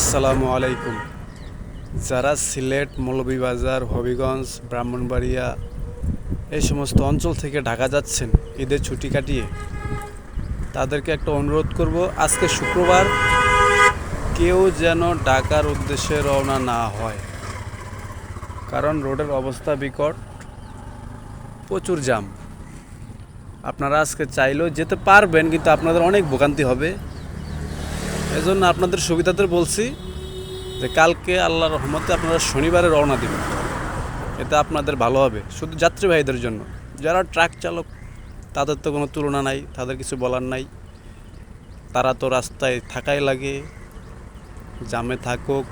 আসসালামু আলাইকুম। যারা সিলেট, মৌলভীবাজার, হবিগঞ্জ, ব্রাহ্মণবাড়িয়া, এই সমস্ত অঞ্চল থেকে ঢাকা যাচ্ছেন ঈদের ছুটি কাটিয়ে, তাদেরকে একটা অনুরোধ করব, আজকে শুক্রবার কেউ যেন ঢাকার উদ্দেশ্যে রওনা না হয়। কারণ রোডের অবস্থা বিকট, প্রচুর জাম আপনারা আজকে চাইলেও যেতে পারবেন, কিন্তু আপনাদের অনেক ভোগান্তি হবে। এজন্য আপনাদের সুবিধাতে বলছি যে কালকে আল্লাহর রহমতে আপনারা শনিবারে রওনা দিবেন। এতে আপনাদের ভালো হবে। শুধু যাত্রীবাহীদের জন্য। যারা ট্রাক চালক, তাদের তো কোনো তুলনা নাই, তাদের কিছু বলার নাই। তারা তো রাস্তায় থাকাই লাগে, জামে থাকুক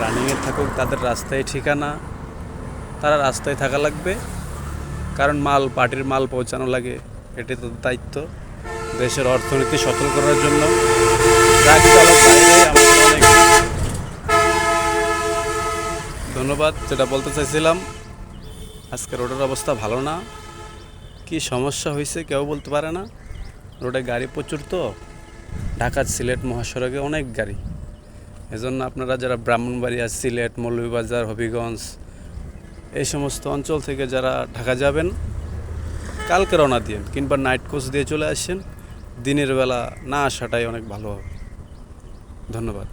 রানিংয়ে থাকুক, তাদের রাস্তায় ঠিকানা। তারা রাস্তায় থাকা লাগবে। কারণ মাল, পার্টির মাল পৌঁছানো লাগে এটি তো দায়িত্ব। দেশের অর্থনীতি সচল করার জন্য অনেক ধন্যবাদ। যেটা বলতে চাইছিলাম আজকে রোডের অবস্থা ভালো না। কি সমস্যা হয়েছে কেউ বলতে পারে না। রোডে গাড়ি প্রচুর তো। ঢাকা, সিলেট, মহাসড়কে অনেক গাড়ি। এজন্য আপনারা যারা ব্রাহ্মণবাড়িয়া, সিলেট, মৌলভীবাজার, হবিগঞ্জ, এই সমস্ত অঞ্চল থেকে যারা ঢাকা যাবেন, কালকে রওনা দিন কিংবা নাইট কোচ দিয়ে চলে আসেন। দিনের বেলা না আসাটাই অনেক ভালো হবে। ধন্যবাদ।